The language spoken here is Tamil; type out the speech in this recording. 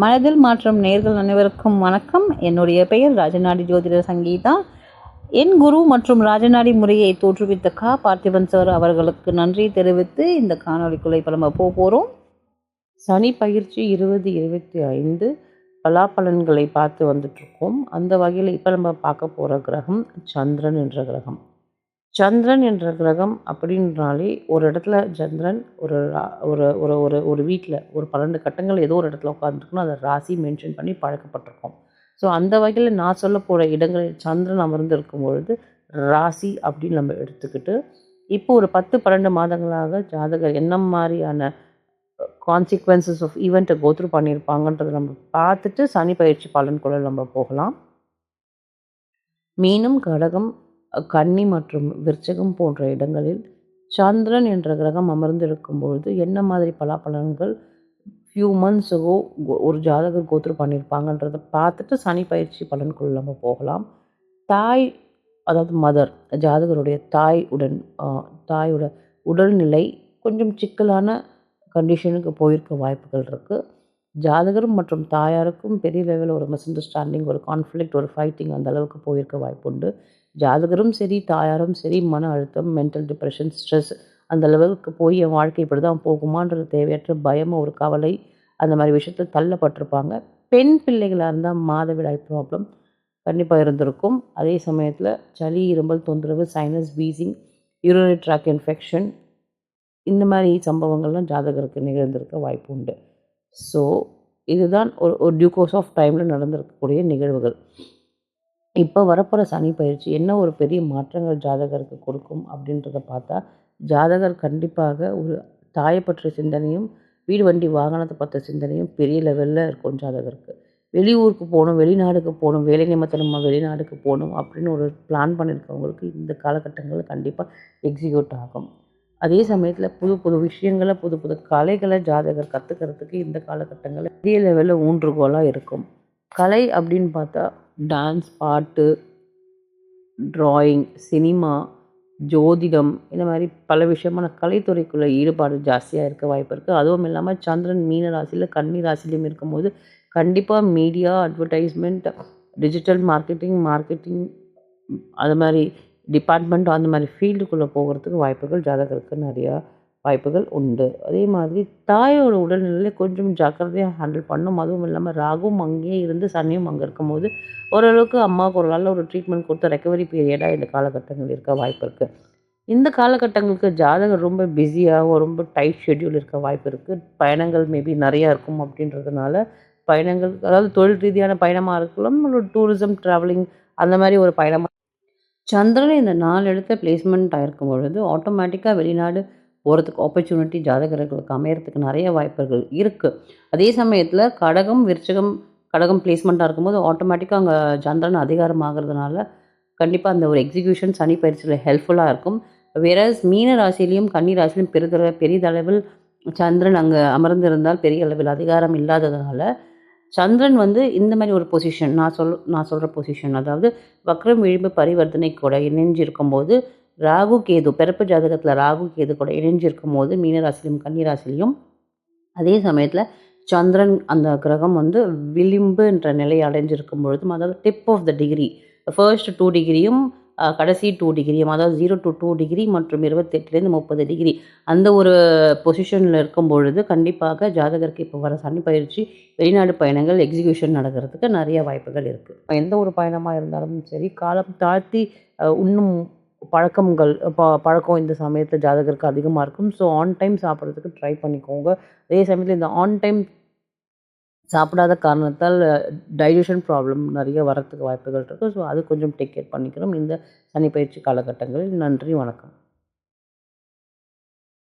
மனதில் மாற்றம் நேர்கள் அனைவருக்கும் வணக்கம். என்னுடைய பெயர் ராஜநாடி ஜோதிடர் சங்கீதா. என் குரு மற்றும் ராஜநாடி முறையை தோற்றுவித்த கா. பார்த்திபன் சார் அவர்களுக்கு நன்றி தெரிவித்து இந்த காணொளிக்குள்ளே இப்போ நம்ம போக போகிறோம். சனி பயிற்சி இருபது இருபத்தி ஐந்து பலாப்பலன்களை பார்த்து வந்துட்ருக்கோம் அந்த வகையில் இப்போ நம்ம பார்க்க போகிற கிரகம் சந்திரன் என்ற கிரகம். சந்திரன் என்ற கிரகம் அப்படின்றாலே ஒரு இடத்துல சந்திரன் ஒரு ஒரு ஒரு ஒரு ஒரு வீட்டில் ஒரு பன்னெண்டு கட்டங்கள் ஏதோ ஒரு இடத்துல உட்காந்துருக்கணும் அதை ராசி மென்ஷன் பண்ணி பழக்கப்பட்டிருக்கோம். ஸோ அந்த வகையில் நான் சொல்ல போகிற இடங்களில் சந்திரன் அமர்ந்து இருக்கும் பொழுது ராசி அப்படின்னு நம்ம எடுத்துக்கிட்டு இப்போ ஒரு பத்து பன்னெண்டு மாதங்களாக ஜாதகர் என்ன மாதிரியான கான்சிக்வன்சஸ் ஆஃப் ஈவெண்ட்டை கோத்ரூ பண்ணியிருப்பாங்கன்றதை நம்ம பார்த்துட்டு சனி பயிற்சி பலன்குள்ள நம்ம போகலாம். மீனம் கடகம் கன்னி மற்றும் விருச்சகம் போன்ற இடங்களில் சந்திரன் என்ற கிரகம் அமர்ந்திருக்கும் பொழுது என்ன மாதிரி பலாபலன்கள் ஃபியூ மந்த்ஸுகோ ஒரு ஜாதகர் கோத்ரூ பண்ணியிருப்பாங்கன்றதை பார்த்துட்டு சனி பயிற்சி பலன்குள்ள நம்ம போகலாம். தாய் அதாவது மதர் ஜாதகருடைய தாய் உடன் தாயோட உடல்நிலை கொஞ்சம் சிக்கலான கண்டிஷனுக்கு போயிருக்க வாய்ப்புகள் இருக்குது ஜாதகர் மற்றும் தாயாருக்கும் பெரிய லெவலில் ஒரு மிஸ் அண்டர்ஸ்டாண்டிங் ஒரு கான்ஃப்ளிக்ட் ஒரு ஃபைட்டிங் அந்த அளவுக்கு போயிருக்க வாய்ப்புண்டு. ஜாதகரும் சரி தாயாரும் சரி மன அழுத்தம் மென்டல் டிப்ரெஷன் ஸ்ட்ரெஸ் அந்த அளவுக்கு போய் என் வாழ்க்கை இப்படி தான் போகுமான்றது தேவையற்ற பயம் ஒரு கவலை அந்த மாதிரி விஷயத்தில் தள்ளப்பட்டிருப்பாங்க. பெண் பிள்ளைகளாக இருந்தால் மாதவிடாய் ப்ராப்ளம் கண்டிப்பாக இருந்திருக்கும். அதே சமயத்தில் சளி இரும்பல் தொந்தரவு sinus wheezing urinary tract infection இந்த மாதிரி சம்பவங்கள்லாம் ஜாதகருக்கு நிகழ்ந்திருக்க வாய்ப்பு உண்டு. ஸோ இதுதான் ஒரு ஒரு டியூ கோர்ஸ் ஆஃப் டைமில் நடந்திருக்கக்கூடிய நிகழ்வுகள். இப்போ வரப்போகிற சனி பயிற்சி என்ன ஒரு பெரிய மாற்றங்கள் ஜாதகருக்கு கொடுக்கும் அப்படின்றத பார்த்தா ஜாதகர் கண்டிப்பாக ஒரு தாயை பற்றிய சிந்தனையும் வீடு வண்டி வாகனத்தை பற்ற சிந்தனையும் பெரிய லெவலில் இருக்கும் ஜாதகருக்கு. வெளியூருக்கு போகணும் வெளிநாடுக்கு போகணும் வேலை நிமித்தமாக வெளிநாடுக்கு போகணும் அப்படின்னு ஒரு பிளான் பண்ணியிருக்கவங்களுக்கு இந்த காலகட்டங்களில் கண்டிப்பாக எக்ஸிக்யூட் ஆகும். அதே சமயத்தில் புது புது விஷயங்களை புது புது கலைகளை ஜாதகர் கற்றுக்கிறதுக்கு இந்த காலகட்டங்களில் பெரிய லெவலில் ஊன்றுகோலாக இருக்கும். கலை அப்படின்னு பார்த்தா டான்ஸ் பாட்டு ட்ராயிங் சினிமா ஜோதிடம் இந்த மாதிரி பல விஷயமான கலைத்துறைக்குள்ளே ஈடுபாடு ஜாஸ்தியாக இருக்க வாய்ப்பு இருக்குது அதுவும் இல்லாமல் சந்திரன் மீன ராசியில் கன்னி ராசிலையும் இருக்கும்போது கண்டிப்பாக media advertisement digital marketing marketing அது மாதிரி டிபார்ட்மெண்ட் அந்த மாதிரி ஃபீல்டுக்குள்ளே போகிறதுக்கு வாய்ப்புகள் ஜாதகருக்கு நிறையா வாய்ப்புகள் உண்டு. அதே மாதிரி தாயோட உடல்நிலையை கொஞ்சம் ஜாக்கிரதையாக ஹேண்டில் பண்ணும் அதுவும் இல்லாமல் ராகும் அங்கேயே இருந்து சனியும் அங்கே இருக்கும்போது ஓரளவுக்கு அம்மாவுக்கு ஒரு நல்ல ஒரு ட்ரீட்மெண்ட் கொடுத்த ரெக்கவரி பீரியடாக இந்த காலகட்டங்கள் இருக்க வாய்ப்பு இருக்குது இந்த காலகட்டங்களுக்கு ஜாதகம் ரொம்ப பிஸியாக ரொம்ப டைட் ஷெட்யூல் இருக்க வாய்ப்பு இருக்குது பயணங்கள் மேபி நிறையா இருக்கும் அப்படின்றதுனால பயணங்கள் அதாவது தொழில் ரீதியான பயணமாக இருக்கலாம் ஒரு டூரிசம் ட்ராவலிங் அந்த மாதிரி ஒரு பயணமாக சந்திரன் இந்த நாலு இடத்துல பிளேஸ்மெண்ட் ஆகிருக்கும் பொழுது ஆட்டோமேட்டிக்காக வெளிநாடு போகிறதுக்கு ஆப்பர்ச்சுனிட்டி ஜாதகர்களுக்கு அமையறதுக்கு நிறைய வாய்ப்புகள் இருக்குது அதே சமயத்தில் கடகம் விருச்சகம் கடகம் பிளேஸ்மெண்ட்டாக இருக்கும்போது ஆட்டோமேட்டிக்காக அங்கே சந்திரன் அதிகாரம் ஆகிறதுனால கண்டிப்பாக அந்த ஒரு எக்ஸிக்யூஷன் சனி பயிற்சியில் ஹெல்ப்ஃபுல்லாக இருக்கும். வேறஸ் மீன ராசிலையும் கன்னி ராசிலையும் பெரிதள பெரிதளவில் சந்திரன் அங்கே அமர்ந்திருந்தால் பெரிய அளவில் அதிகாரம் இல்லாததுனால சந்திரன் வந்து இந்த மாதிரி ஒரு பொசிஷன் நான் சொல் நான் சொல்கிற பொசிஷன் அதாவது வக்ரம் விழிம்பு பரிவர்த்தனை கூட இணைஞ்சு போது ராகு கேது பிறப்பு ஜாதகத்தில் ராகு கேது கூட இணைஞ்சிருக்கும் போது மீனராசிலையும் கன்னிராசிலையும் அதே சமயத்தில் சந்திரன் அந்த கிரகம் வந்து விளிம்புன்ற நிலையை அடைஞ்சிருக்கும் பொழுதும் அதாவது tip of the degree first two டிகிரியும் கடைசி டூ டிகிரியும் அதாவது ஜீரோ டு டூ டிகிரி மற்றும் இருபத்தெட்டுலேருந்து முப்பது டிகிரி அந்த ஒரு பொசிஷனில் இருக்கும் பொழுது கண்டிப்பாக ஜாதகருக்கு இப்போ வர சனி பயிற்சி வெளிநாடு பயணங்கள் எக்ஸிக்யூஷன் நடக்கிறதுக்கு நிறைய வாய்ப்புகள் இருக்குது எந்த ஒரு பயணமாக இருந்தாலும் சரி காலம் தாழ்த்தி இன்னும் பழக்கங்கள் ப பழக்கம் இந்த சமயத்தில் ஜாதகருக்கு அதிகமாக இருக்கும். ஸோ ஆன் டைம் சாப்பிட்றதுக்கு ட்ரை பண்ணிக்கோங்க. அதே சமயத்தில் இந்த ஆன் டைம் சாப்பிடாத காரணத்தால் டைஜஷன் ப்ராப்ளம் நிறைய வரத்துக்கு வாய்ப்புகள் இருக்குது ஸோ அது கொஞ்சம் டேக் கேர் பண்ணிக்கிறோம் இந்த சனி பயிற்சி காலகட்டங்களில். நன்றி வணக்கம்.